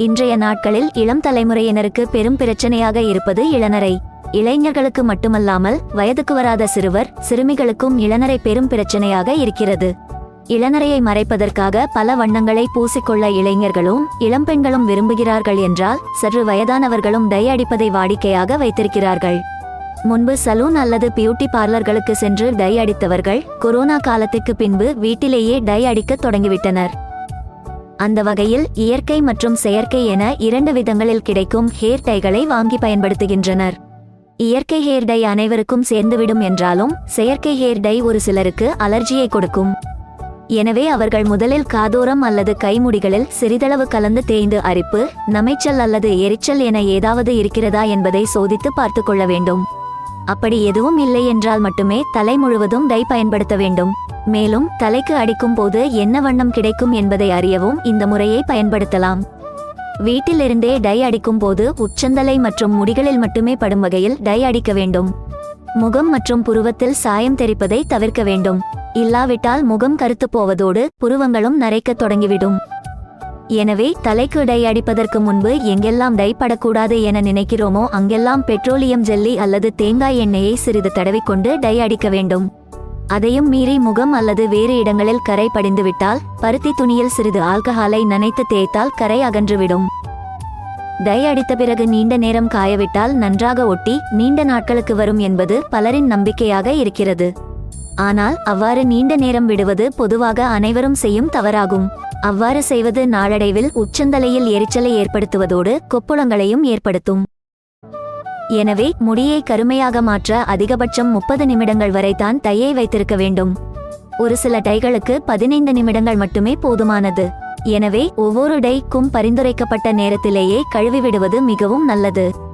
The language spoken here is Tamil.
இன்றைய நாட்களில் இளம் தலைமுறையினருக்கு பெரும் பிரச்சனையாக இருப்பது இளநரை. இளைஞர்களுக்கு மட்டுமல்லாமல் வயதுக்கு வராத சிறுவர் சிறுமிகளுக்கும் இளநரை பெரும் பிரச்சனையாக இருக்கிறது. இளநரையை மறைப்பதற்காக பல வண்ணங்களை பூசிக்கொள்ள இளைஞர்களும் இளம்பெண்களும் விரும்புகிறார்கள் என்றால் சற்று வயதானவர்களும் டை அடிப்பதை வாடிக்கையாக வைத்திருக்கிறார்கள். முன்பு சலூன் அல்லது பியூட்டி பார்லர்களுக்கு சென்று டை அடித்தவர்கள் கொரோனா காலத்துக்கு பின்பு வீட்டிலேயே டை அடிக்கத் தொடங்கிவிட்டனர். அந்த வகையில் இயற்கை மற்றும் செயற்கை என இரண்டு விதங்களில் கிடைக்கும் ஹேர் டைகளை வாங்கி பயன்படுத்துகின்றனர். இயற்கை ஹேர் டை அனைவருக்கும் சேர்ந்துவிடும் என்றாலும் செயற்கை ஹேர் டை ஒரு சிலருக்கு அலர்ஜியை கொடுக்கும். எனவே அவர்கள் முதலில் காதோரம் அல்லது கைமுடிகளில் சிறிதளவு கலந்து தேய்ந்து அரிப்பு நமைச்சல் அல்லது எரிச்சல் என ஏதாவது இருக்கிறதா என்பதை சோதித்து பார்த்து கொள்ள வேண்டும். அப்படி எதுவும் இல்லை என்றால் மட்டுமே தலை முழுவதும் டை பயன்படுத்த வேண்டும். மேலும் தலைக்கு அடிக்கும் போது என்ன வண்ணம் கிடைக்கும் என்பதை அறியவும் இந்த முறையை பயன்படுத்தலாம். வீட்டிலிருந்தே டை அடிக்கும் போது உச்சந்தலை மற்றும் முடிகளில் மட்டுமே படும் வகையில் டை அடிக்க வேண்டும். முகம் மற்றும் புருவத்தில் சாயம் தெரிப்பதை தவிர்க்க வேண்டும். இல்லாவிட்டால் முகம் கருத்துப் போவதோடு புருவங்களும் நரைக்கத் தொடங்கிவிடும். எனவே தலைக்கு டை அடிப்பதற்கு முன்பு எங்கெல்லாம் டை படக்கூடாது என நினைக்கிறோமோ அங்கெல்லாம் பெட்ரோலியம் ஜெல்லி அல்லது தேங்காய் எண்ணெயை சிறிது தடவிக்கொண்டு டை அடிக்க வேண்டும். அதையும் மீறி முகம் அல்லது வேறு இடங்களில் கரை படிந்துவிட்டால் பருத்தி துணியில் சிறிது ஆல்கஹாலை நனைத்து தேய்த்தால் கரை அகன்றுவிடும். டை அடித்த பிறகு நீண்ட நேரம் காயவிட்டால் நன்றாக ஒட்டி நீண்ட நாட்களுக்கு வரும் என்பது பலரின் நம்பிக்கையாக இருக்கிறது. ஆனால் அவ்வாறு நீண்ட நேரம் விடுவது பொதுவாக அனைவரும் செய்யும் தவறாகும். அவ்வாறு செய்வது நாளடைவில் உச்சந்தலையில் எரிச்சலை ஏற்படுத்துவதோடு கொப்புளங்களையும் ஏற்படுத்தும். எனவே முடியை கருமையாக மாற்ற அதிகபட்சம் முப்பது நிமிடங்கள் வரை தான் வைத்திருக்க வேண்டும். ஒரு சில டைகளுக்கு பதினைந்து நிமிடங்கள் மட்டுமே போதுமானது. எனவே ஒவ்வொரு டைக்கும் பரிந்துரைக்கப்பட்ட நேரத்திலேயே கழுவி விடுவது மிகவும் நல்லது.